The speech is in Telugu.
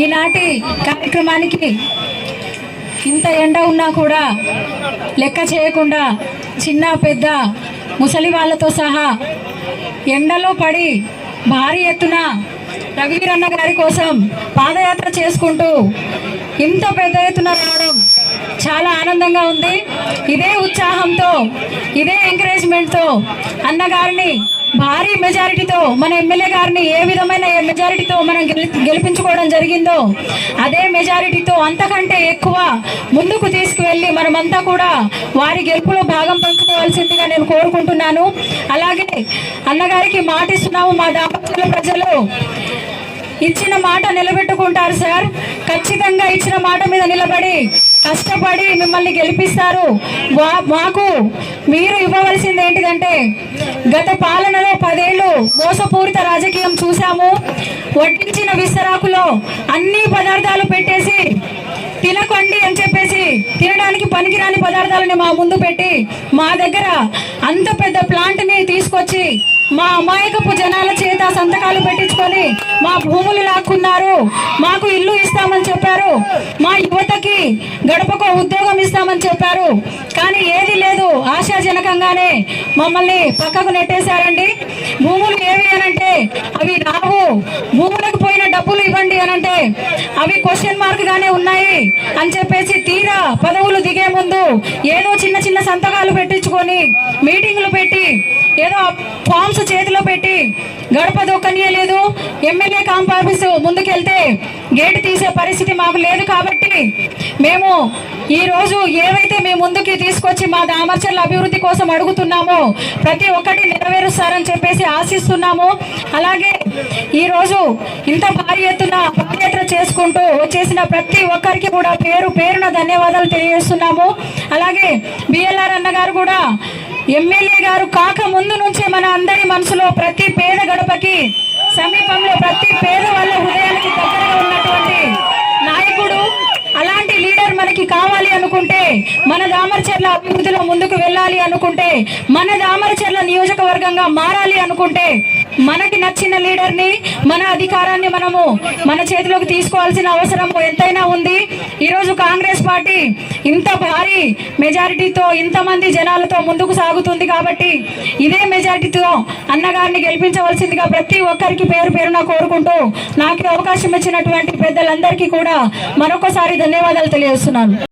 ఈనాటి కార్యక్రమానికి ఇంత ఎండ ఉన్నా కూడా లెక్క చేయకుండా చిన్న పెద్ద ముసలి వాళ్ళతో సహా ఎండలో పడి భారీ ఎత్తున రఘువీరన్న గారి కోసం పాదయాత్ర చేసుకుంటూ ఇంత పెద్ద ఎత్తున రావడం చాలా ఆనందంగా ఉంది. ఇది తో అన్నగారిని భారీ మెజారిటీతో మన ఎమ్మెల్యే గారిని ఏ విధమైన మెజారిటీతో మనం గెలి గెలిపించుకోవడం జరిగిందో అదే మెజారిటీతో అంతకంటే ఎక్కువ ముందుకు తీసుకువెళ్ళి మనమంతా కూడా వారి గెలుపులో భాగం పంచుకోవాల్సిందిగా నేను కోరుకుంటున్నాను. అలాగే అన్నగారికి మాటిస్తున్నాము మా దాపత్రుల ప్రజలు. ఇచ్చిన మాట నిలబెట్టుకుంటారు సార్. ఖచ్చితంగా ఇచ్చిన మాట మీద నిలబడి కష్టపడి మిమ్మల్ని గెలిపిస్తారు. వా- మాకు మీరు ఇవ్వవలసింది ఏంటిదంటే గత పాలనలో పదేళ్ళు మోసపూరిత రాజకీయం చూసాము వడ్డించిన విస్తరాకులో అన్ని పదార్థాలు పెట్టేసి తినకండి అని చెప్పేసి తినడానికి పనికిరాని పదార్థాలని మా ముందు పెట్టి మా దగ్గర అంత పెద్ద ప్లాంట్ని తీసుకొచ్చి మా అమాయకపు జనాల చేత సంతకాలు పెట్టించుకొని మా భూములు లాక్కున్నారు. మాకు ఇల్లు ఇస్తామని చెప్పారు. మా యువతకి గడపకు ఉద్యోగం ఇస్తామని చెప్పారు. కానీ ఏది లేదు. ఆశాజనకంగానే మమ్మల్ని పక్కకు నెట్టేశారండి. భూములు ఏవి అనంటే అవి రావు. భూములకు అవి క్వశ్చన్ మార్క్ గానే ఉన్నాయి అని చెప్పేసి తీరా పదవులు దిగే ముందు ఏదో చిన్న చిన్న సంతకాలు పెట్టించుకొని మీటింగ్లు పెట్టి ఏదో ఫామ్స్ చేతిలో పెట్టి గడప దొక్కనియలేదు. ఎమ్మెల్యే కాంప్ ఆఫీసు ముందుకెళ్తే గేట్ తీసే పరిస్థితి మాకు లేదు కాబట్టి మేము ఈ రోజు ఏవైతే మేము ముందుకి తీసుకొచ్చి మా దామర్చర్ల అభివృద్ధి కోసం అడుగుతున్నామో ప్రతి ఒక్కటి నెరవేరుస్తారని చెప్పేసి ఆశిస్తున్నాము. అలాగే ఈరోజు ఇంత భారీ ఎత్తున పాదయాత్ర చేసుకుంటూ వచ్చేసిన ప్రతి ఒక్కరికి కూడా పేరు పేరున ధన్యవాదాలు తెలియజేస్తున్నాము. అలాగే బిఎల్ఆర్ అన్నగారు కూడా ఎమ్మెల్యే గారు కాక ముందు నుంచే మన అందరి మనసులో ప్రతి పేద గడపకి సమీపంలో ప్రతి పేద వాళ్ళ హృదయానికి దగ్గరగా ఉన్నటువంటి అనుకుంటే మన దామరచర్ల అభివృద్ధిలో ముందుకు వెళ్ళాలి అనుకుంటే మన దామరచర్ల నియోజకవర్గంగా మారాలి అనుకుంటే మనకి నచ్చిన లీడర్ని మన అధికారాన్ని మనము మన చేతిలోకి తీసుకోవాల్సిన అవసరం ఎంతైనా ఉంది. ఈరోజు కాంగ్రెస్ పార్టీ ఇంత భారీ మెజారిటీతో ఇంతమంది జనాలతో ముందుకు సాగుతుంది కాబట్టి ఇదే మెజారిటీతో అన్నగారిని గెలిపించవలసిందిగా ప్రతి ఒక్కరికి పేరు పేరున కోరుకుంటూ నాకు అవకాశం ఇచ్చినటువంటి పెద్దలందరికీ కూడా మరొకసారి ధన్యవాదాలు తెలియజేస్తున్నాను.